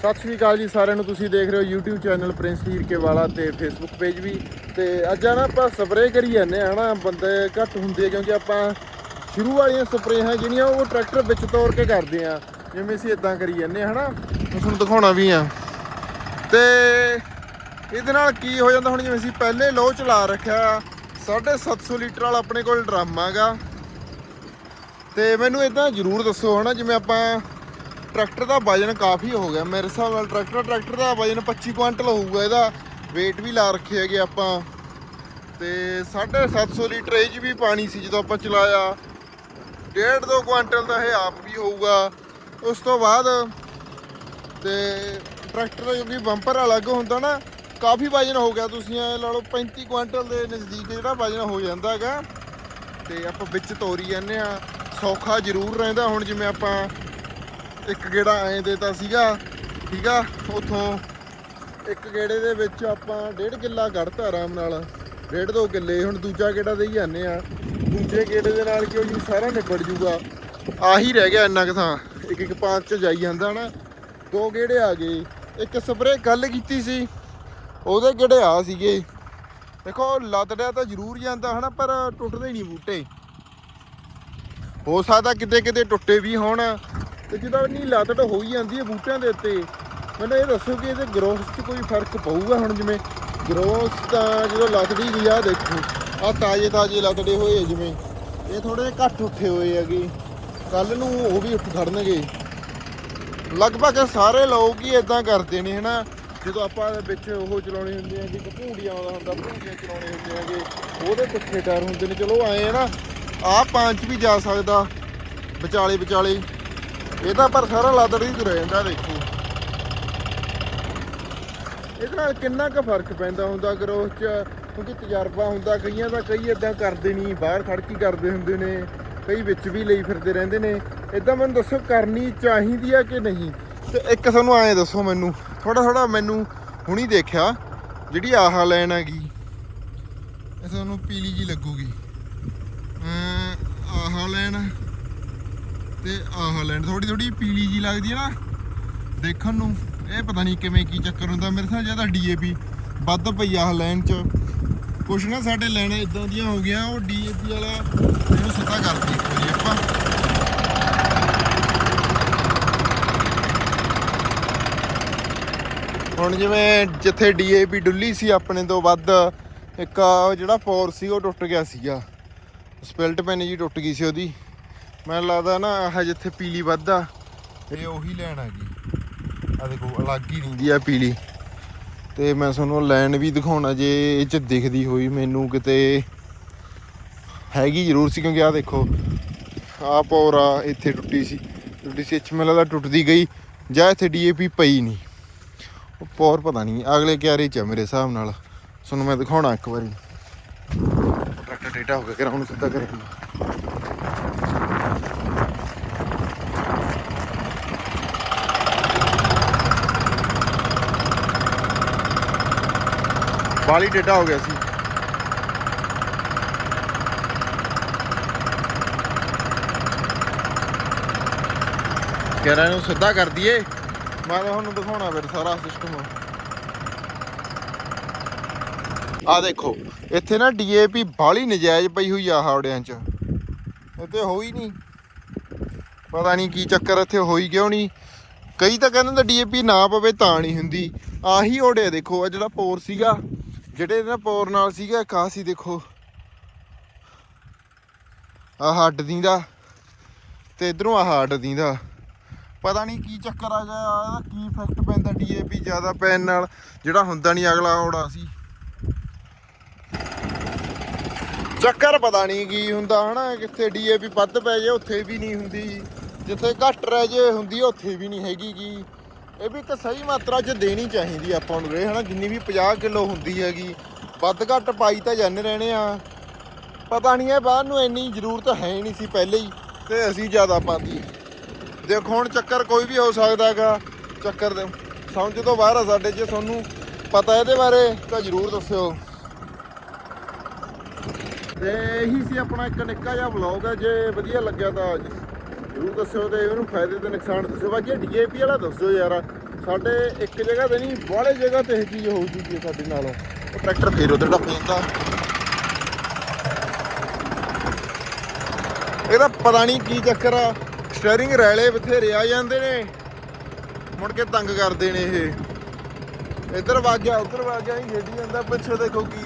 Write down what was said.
ਸਤਿ ਸ਼੍ਰੀ ਅਕਾਲ ਜੀ ਸਾਰਿਆਂ ਨੂੰ, ਤੁਸੀਂ ਦੇਖ ਰਹੇ ਹੋ YouTube ਚੈਨਲ ਪ੍ਰਿੰਸ ਹੀਰਕੇ ਵਾਲਾ ਤੇ Facebook ਪੇਜ ਵੀ। ਤੇ ਅੱਜ ਆ ਨਾ ਆਪਾਂ ਸਪਰੇਅ ਕਰੀ ਜਾਂਦੇ ਆ ਨਾ ਬੰਦੇ ਘੱਟ ਹੁੰਦੇ ਕਿਉਂਕਿ ਆਪਾਂ ਸ਼ੁਰੂ ਵਾਲੀਆਂ ਸਪਰੇਹਾਂ ਜਿਹੜੀਆਂ ਉਹ ਟਰੈਕਟਰ ਵਿੱਚ ਤੋੜ ਕੇ ਕਰਦੇ ਆ ਜਿਵੇਂ ਅਸੀਂ ਇਦਾਂ ਕਰੀ ਜਾਂਦੇ ਆ ਹਨਾ। ਮੈਂ ਤੁਹਾਨੂੰ ਦਿਖਾਉਣਾ ਵੀ ਆ। ਤੇ ਇਹਦੇ ਨਾਲ ਕੀ ਹੋ ਜਾਂਦਾ ਹੁਣ, ਜਿਵੇਂ ਅਸੀਂ ਪਹਿਲੇ ਲੋਹ ਚਲਾ ਰੱਖਿਆ 750 ਲੀਟਰ ਵਾਲਾ ਆਪਣੇ ਕੋਲ ਡਰਮ ਆਗਾ। ਤੇ ਮੈਨੂੰ ਇਦਾਂ ਜਰੂਰ ਦੱਸੋ, ਹਨਾ, ਜਿਵੇਂ ਆਪਾਂ ਟਰੈਕਟਰ ਦਾ ਵਜਨ ਕਾਫੀ ਹੋ ਗਿਆ। ਮੇਰੇ ਹਿਸਾਬ ਨਾਲ ਟਰੈਕਟਰ ਟਰੈਕਟਰ ਦਾ ਵਜਨ 25 ਕੁਇੰਟਲ ਹੋਊਗਾ। ਇਹਦਾ weight ਵੀ ਲਾ ਰੱਖੇ ਹੈਗੇ ਆਪਾਂ। ਤੇ 750 ਲੀਟਰ ਇਹ 'ਚ ਵੀ ਪਾਣੀ ਸੀ ਜਦੋਂ ਆਪਾਂ ਚਲਾਇਆ। ਡੇਢ ਦੋ ਕੁਇੰਟਲ ਦਾ ਇਹ ਆਪ ਵੀ ਹੋਊਗਾ। ਉਸ ਤੋਂ ਬਾਅਦ ਤੇ ਟਰੈਕਟਰ ਦਾ ਕਿਉਂਕਿ ਬੰਪਰ ਅਲੱਗ ਹੁੰਦਾ ਨਾ, ਕਾਫੀ ਵਜਨ ਹੋ ਗਿਆ ਤੁਸੀਂ ਇਹ ਲਾ ਲਓ 35 ਕੁਇੰਟਲ ਦੇ ਨਜ਼ਦੀਕ ਜਿਹੜਾ ਵਜਨ ਹੋ ਜਾਂਦਾ ਹੈਗਾ। ਤੇ ਆਪਾਂ ਵਿੱਚ ਤੋਰੀ ਜਾਂਦੇ ਆ ਸੌਖਾ ਜ਼ਰੂਰ ਰਹਿੰਦਾ ਹੁਣ ਜਿਵੇਂ ਆਪਾਂ ਇੱਕ ਗੇੜਾ ਐਂ ਦੇਤਾ ਸੀਗਾ, ਠੀਕ ਆ? ਉਥੋਂ ਇੱਕ ਗੇੜੇ ਦੇ ਵਿੱਚ ਆਪਾਂ ਡੇਢ ਕਿੱਲਾ ਕੱਢਤਾ ਆਰਾਮ ਨਾਲ। ਡੇਢ ਦੋ ਕਿੱਲੇ, ਹੁਣ ਦੂਜਾ ਗੇੜਾ ਦੇਈ ਜਾਂਦੇ ਆ। ਦੂਜੇ ਗੇੜੇ ਦੇ ਨਾਲ ਕਿਉਂ ਜੀ, ਸਾਰਾ ਨਿਬੜ ਜੂਗਾ। ਆਹੀ ਰਹਿ ਗਿਆ ਇੰਨਾ ਕੁ ਥਾਂ। ਇੱਕ ਇੱਕ ਪਾਂਚ ਚ ਜਾਈ ਜਾਂਦਾ ਨਾ ਦੋ ਗੇੜੇ ਆ ਗਏ। ਇੱਕ ਸਪਰੇ ਕੱਲ ਕੀਤੀ ਸੀ। ਉਹਦੇ ਗੇੜੇ ਆ ਸੀਗੇ। ਦੇਖੋ, ਲੱਦੜਿਆ ਤਾਂ ਜ਼ਰੂਰ ਜਾਂਦਾ ਹਨਾ, ਪਰ ਟੁੱਟਦੇ ਨਹੀਂ ਬੂਟੇ। ਹੋ ਸਕਦਾ ਕਿਤੇ ਕਿਤੇ ਟੁੱਟੇ ਵੀ ਹੋਣ। ਤੇ ਜਦੋਂ ਨਹੀਂ ਲੱਤੜ ਹੋਈ ਜਾਂਦੀ ਹੈ ਬੂਟਿਆਂ ਦੇ ਉੱਤੇ, ਮੈਨੂੰ ਇਹ ਦੱਸੋ ਕਿ ਇਹਦੇ ਗਰੋਥ 'ਚ ਕੋਈ ਫ਼ਰਕ ਪਊਗਾ ਹੁਣ ਜਿਵੇਂ ਗਰੋਥ ਤਾਂ ਜਦੋਂ ਲੱਤੜੀ ਗਈ ਆ, ਦੇਖੋ, ਆ ਤਾਜ਼ੇ ਤਾਜ਼ੇ ਲੱਤੜੇ ਹੋਏ ਆ ਜਿਵੇਂ, ਇਹ ਥੋੜੇ ਘੱਟ ਉੱਠੇ ਹੋਏ ਹੈਗੇ ਕੱਲ ਨੂੰ ਉਹ ਵੀ ਉੱਠ ਖੜਨਗੇ। ਲਗਭਗ ਸਾਰੇ ਲੋਕ ਹੀ ਇਦਾਂ ਕਰਦੇ ਨੇ, ਹਨਾ? ਜਦੋਂ ਆਪਾਂ ਵਿੱਚ ਉਹ ਚਲਾਉਣੇ ਹੁੰਦੇ ਆ ਕਿ ਭੂੜੀਆਂ ਆਉਂਦਾ ਹੁੰਦਾ ਭੂੜੀਆਂ ਚਲਾਉਣੇ ਹੁੰਦੇ ਆਗੇ ਉਹਦੇ ਪਿੱਛੇ ਟਾਇਰ ਹੁੰਦੇ ਨੇ, ਚਲੋ ਆਏ ਆ ਨਾ, ਆਹ ਪੰਜ ਵੀ ਜਾ ਸਕਦਾ ਵਿਚਾਲੇ ਵਿਚਾਲੇ ਇਹ ਤਾਂ ਪਰ ਸਾਰਾ ਲਾਦੜ ਹੀ ਤੁਰਿਆ ਜਾਂਦਾ ਦੇਖੋ। ਇਹਦੇ ਨਾਲ ਕਿੰਨਾ ਕੁ ਫ਼ਰਕ ਪੈਂਦਾ ਹੁੰਦਾ ਅਗਰ ਗਰੋਥ 'ਚ? ਕਿਉਂਕਿ ਤਜਰਬਾ ਹੁੰਦਾ, ਕਈਆਂ ਦਾ ਕਈ ਇਦਾਂ ਕਰਦੇ ਨਹੀਂ, ਬਾਹਰ ਖੜ ਕੇ ਕਰਦੇ ਹੁੰਦੇ ਨੇ, ਕਈ ਵਿੱਚ ਵੀ ਲਈ ਫਿਰਦੇ ਰਹਿੰਦੇ ਨੇ। ਇਦਾਂ ਮੈਨੂੰ ਦੱਸੋ, ਕਰਨੀ ਚਾਹੀਦੀ ਆ ਕਿ ਨਹੀਂ? ਤੇ ਇੱਕ ਤੁਹਾਨੂੰ ਐਂ ਦੱਸੋ ਮੈਨੂੰ ਥੋੜਾ ਥੋੜਾ ਮੈਨੂੰ ਹੁਣੀ ਦੇਖਿਆ, ਜਿਹੜੀ ਆਹ ਲਾਈਨ ਹੈਗੀ, ਇਹ ਤੁਹਾਨੂੰ ਪੀਲੀ ਜੀ ਲੱਗੂਗੀ। ਅਮ, ਆਹ ਲਾਈਨ ਤੇ ਆਹ ਲੈਂਡ ਥੋੜੀ ਥੋੜੀ ਪੀਲੀ ਜੀ ਲੱਗਦੀ ਹੈ ਨਾ। ਦੇਖਣ ਨੂੰ, ਇਹ ਪਤਾ ਨਹੀਂ ਕਿਵੇਂ ਕੀ ਚੱਕਰ ਹੁੰਦਾ। ਮੇਰੇ ਨਾਲ ਜ਼ਿਆਦਾ ਡੀਏਪੀ ਵੱਧ ਪਈ ਆਹ ਲਾਈਨ ਚ। ਕੁਛ ਨਾ ਸਾਡੇ ਲੈਣੇ ਇਦਾਂ ਦੀਆਂ ਹੋ ਗਈਆਂ, ਉਹ ਡੀਏਪੀ ਵਾਲਾ ਇਹਨੂੰ ਸਿੱਧਾ ਕਰਦੀ ਇੱਕ ਆਪਾਂ। ਹੁਣ ਜਿਵੇਂ ਜਿੱਥੇ ਡੀਏਪੀ ਡੁੱਲੀ ਸੀ, ਆਪਣੇ ਤੋਂ ਵੱਧ, ਇੱਕ ਜਿਹੜਾ ਫੋਰ ਸੀ, ਉਹ ਟੁੱਟ ਗਿਆ ਸੀਗਾ। ਸਪਿਲਟ ਪੈਨ ਜੀ ਟੁੱਟ ਗਈ ਸੀ ਉਹਦੀ। ਮੈਨੂੰ ਲੱਗਦਾ ਨਾ ਆਹ ਜਿੱਥੇ ਪੀਲੀ ਵੱਧਾ ਇਹ ਉਹੀ ਲੈਣ ਆ ਗਈ ਆ ਦੇਖੋ, ਅਲੱਗ ਹੀ ਰਹਿੰਦੀ ਆ ਪੀਲੀ। ਤੇ ਮੈਂ ਤੁਹਾਨੂੰ ਲੈਣ ਵੀ ਦਿਖਾਉਣਾ ਜੇ ਇਹ ਚ ਦਿਖਦੀ ਹੋਈ ਮੈਨੂੰ ਕਿਤੇ ਹੈਗੀ ਜ਼ਰੂਰ ਸੀ ਕਿਉਂਕਿ ਆ ਦੇਖੋ ਆ ਪੌਰਾ ਇੱਥੇ ਟੁੱਟੀ ਸੀ। ਟੁੱਟੀ ਸੀ ਇੱਥੇ ਮੈਨੂੰ ਲੱਗਦਾ ਟੁੱਟਦੀ ਗਈ ਜਾਂ ਇੱਥੇ ਡੀਏਪੀ ਪਈ ਨਹੀਂ। ਉਹ ਪੌਰ ਪਤਾ ਨਹੀਂ, ਅਗਲੇ ਕਿਆਰੇ ਚ ਆ ਮੇਰੇ ਹਿਸਾਬ ਨਾਲ। ਤੁਹਾਨੂੰ ਮੈਂ ਦਿਖਾਉਣਾ ਇੱਕ ਵਾਰੀ। ਟਰੈਕਟਰ ਟੇਟਾ ਹੋ ਗਿਆ ਕਿ ਕਿੱਦਾਂ ਸਿੱਧਾ ਬਾਲੀ ਡੇਟਾ ਹੋ ਗਿਆ ਸੀ। ਕਹਿ ਨੂੰ ਸਿੱਧਾ ਕਰ ਦਈਏ। ਮੈਂ ਤੁਹਾਨੂੰ ਦਿਖਾਉਣਾ ਫਿਰ ਸਾਰਾ ਸਿਸਟਮ ਆ ਦੇਖੋ, ਇੱਥੇ ਨਾ ਡੀਏਪੀ ਬਾਲੀ ਨਜਾਇਜ਼ ਪਈ ਹੋਈ ਆ ਹਾਵੜਿਆਂ 'ਚ। ਇੱਥੇ ਹੋਈ ਨਹੀਂ ਪਤਾ ਨਹੀਂ ਕੀ ਚੱਕਰ ਇੱਥੇ ਹੋਈ ਕਿਉਂ ਨਹੀਂ ਕਈ ਤਾਂ ਕਹਿੰਦੇ ਨੇ ਡੀਏਪੀ ਨਾ ਪਵੇ ਤਾਂ ਨਹੀਂ ਹੁੰਦੀ। ਆਹੀ ਓੜੇ ਦੇਖੋ ਆ ਜਿਹੜਾ ਪੋਰ ਸੀਗਾ। ਜਿਹੜੇ ਨਾ ਪੌਰ ਨਾਲ ਸੀਗਾ ਕਾਸੀ ਦੇਖੋ। ਆਹ ਹੱਡ ਦੀਂਦਾ ਤੇ ਇਧਰੋਂ ਆਹ ਹੱਡ ਦੀਂਦਾ। ਪਤਾ ਨਹੀਂ ਕੀ ਚੱਕਰ ਆ ਗਿਆ, ਇਹਦਾ ਕੀ ਇਫੈਕਟ ਪੈਂਦਾ ਡੀਏਪੀ ਜ਼ਿਆਦਾ ਪੈਣ ਨਾਲ, ਜਿਹੜਾ ਹੁੰਦਾ ਨਹੀਂ ਅਗਲਾ ਔੜਾ ਸੀ। ਚੱਕਰ ਪਤਾ ਨਹੀਂ ਕੀ ਹੁੰਦਾ, ਹਨਾ, ਕਿੱਥੇ ਡੀਏਪੀ ਵੱਧ ਪੈ ਜੇ, ਉੱਥੇ ਵੀ ਨਹੀਂ ਹੁੰਦੀ। ਜਿੱਥੇ ਘੱਟ ਰਹਿ ਜੇ, ਹੁੰਦੀ ਉੱਥੇ ਵੀ ਨਹੀਂ ਹੈਗੀ ਕੀ। ਇਹ ਵੀ ਇੱਕ ਸਹੀ ਮਾਤਰਾ 'ਚ ਦੇਣੀ ਚਾਹੀਦੀ ਆਪਾਂ ਨੂੰ ਰੇ, ਹਨਾ? ਜਿੰਨੀ ਵੀ 50 ਕਿਲੋ ਹੁੰਦੀ ਹੈਗੀ, ਵੱਧ ਘੱਟ ਪਾਈ ਤਾਂ ਜਾਂਦੇ ਰਹਿਣੇ ਆ। ਪਤਾ ਨਹੀਂ ਇਹ ਬਾਹਰ ਨੂੰ ਇੰਨੀ ਜ਼ਰੂਰਤ ਹੈ ਹੀ ਨਹੀਂ ਸੀ ਪਹਿਲੇ ਹੀ, ਤੇ ਅਸੀਂ ਜ਼ਿਆਦਾ ਪਾਤੀ। ਦੇਖੋ, ਹੁਣ ਚੱਕਰ ਕੋਈ ਵੀ ਹੋ ਸਕਦਾ ਹੈਗਾ, ਚੱਕਰ ਦੇ ਸਮਝ ਤੋਂ ਬਾਹਰ ਆ ਸਾਡੇ ਜੇ ਤੁਹਾਨੂੰ ਪਤਾ ਇਹਦੇ ਬਾਰੇ, ਤਾਂ ਜ਼ਰੂਰ ਦੱਸਿਓ। ਤੇ ਇਹੀ ਸੀ ਆਪਣਾ ਇੱਕ ਨਿੱਕਾ ਜਿਹਾ ਵਲੌਗ ਹੈ ਜੇ ਵਧੀਆ ਲੱਗਿਆ ਤਾਂ ਜ਼ਰੂਰ ਦੱਸਿਓ ਤੇ ਇਹਨੂੰ ਫਾਇਦੇ ਤੇ ਨੁਕਸਾਨ ਦੱਸਿਓ। ਬਾਕੀ ਡੀਏਪੀ ਵਾਲਾ ਦੱਸਿਓ ਯਾਰ, ਸਾਡੇ ਇੱਕ ਜਗ੍ਹਾ ਤੇ ਨਹੀਂ ਬਾਹਲੇ ਜਗ੍ਹਾ ਤੇ ਇਹ ਚੀਜ਼ ਹੋ ਚੁੱਕੀ ਹੈ ਸਾਡੇ ਨਾਲ। ਉਹ ਟਰੈਕਟਰ ਫੇਰ ਉਧਰ ਟੱਪ ਜਾਂਦਾ ਇਹਦਾ ਪਤਾ ਨਹੀਂ ਕੀ ਚੱਕਰ ਆ ਸਟੀਅਰਿੰਗ ਰੈਲੇ ਬਥੇਰੇ ਆ ਜਾਂਦੇ ਨੇ। ਮੁੜ ਕੇ ਤੰਗ ਕਰਦੇ ਨੇ ਇਹ। ਇੱਧਰ ਵਗ ਗਿਆ ਉੱਧਰ ਵਗ ਗਿਆ ਹੀ ਛੇਡੀ ਜਾਂਦਾ, ਪਿੱਛੇ ਦੇਖੋ ਕੀ